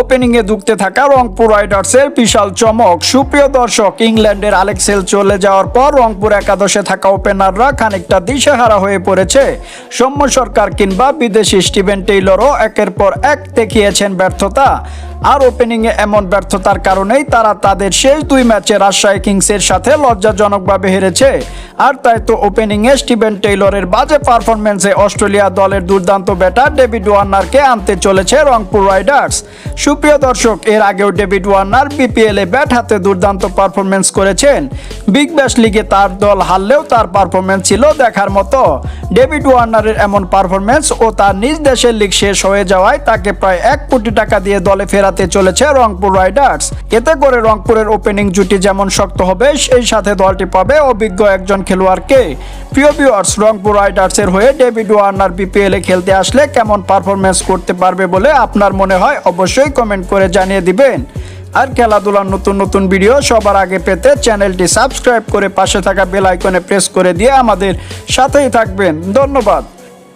ওপেনিংয়ে ঢুকতে থাকা রংপুর রাইডার্সের বিশাল চমক। সুপ্রিয় দর্শক, ইংল্যান্ডের আলেক্সেল চলে যাওয়ার পর রংপুর একাদশে থাকা ওপেনাররা খানিকটা দিশেহারা হয়ে পড়েছে। সৌম্য সরকার কিংবা বিদেশি স্টিভেন টেইলরও একের পর এক দেখিয়েছেন ব্যর্থতা। আর ওপেনিংয়ে এমন ব্যর্থতার কারণেই তারা তাদের শেষ দুই ম্যাচে রাজশাহী কিংসের সাথে লজ্জাজনকভাবে হেরেছে। আর তাই তো ওপেনিংয়ে স্টিভেন টেইলরের বাজে পারফরমেন্সে অস্ট্রেলিয়া দলের দুর্দান্ত ব্যাটার ডেভিড ওয়ার্নারকে আনতে চলেছে রংপুর রাইডার্স। সুপ্রিয় দর্শক, এর আগেও ডেভিড ওয়ার্নার বিপিএলে ব্যাট হাতে দুর্দান্ত পারফরমেন্স করেছেন। বিগ ব্যাশ লিগে তার দল হারলেও তার পারফরমেন্স ছিল দেখার মতো। ডেভিড ওয়ার্নারের এমন পারফরমেন্স ও তার নিজ দেশের লিগ শেষ হয়ে যাওয়ায় তাকে প্রায় এক কোটি টাকা দিয়ে দলে ফেরাতে চলেছে রংপুর রাইডার্স। এতে করে রংপুরের ওপেনিং জুটি যেমন শক্ত হবে, সেই সাথে দলটি পাবে অভিজ্ঞ একজন খেলোয়াড়কে। প্রিয় ভিউয়ার্স রংপুর রাইডার্সের হয়ে ডেভিড ওয়ার্নার বিপিএলে খেলতে আসলে কেমন পারফরমেন্স করতে পারবে বলে আপনার মনে হয় অবশ্যই কমেন্ট করে জানিয়ে দিবেন। আর খেলাধুলার নতুন নতুন ভিডিও সবার আগে পেতে চ্যানেলটি সাবস্ক্রাইব করে পাশে থাকা বেল আইকনে প্রেস করে দিয়ে আমাদের সাথেই থাকবেন। ধন্যবাদ।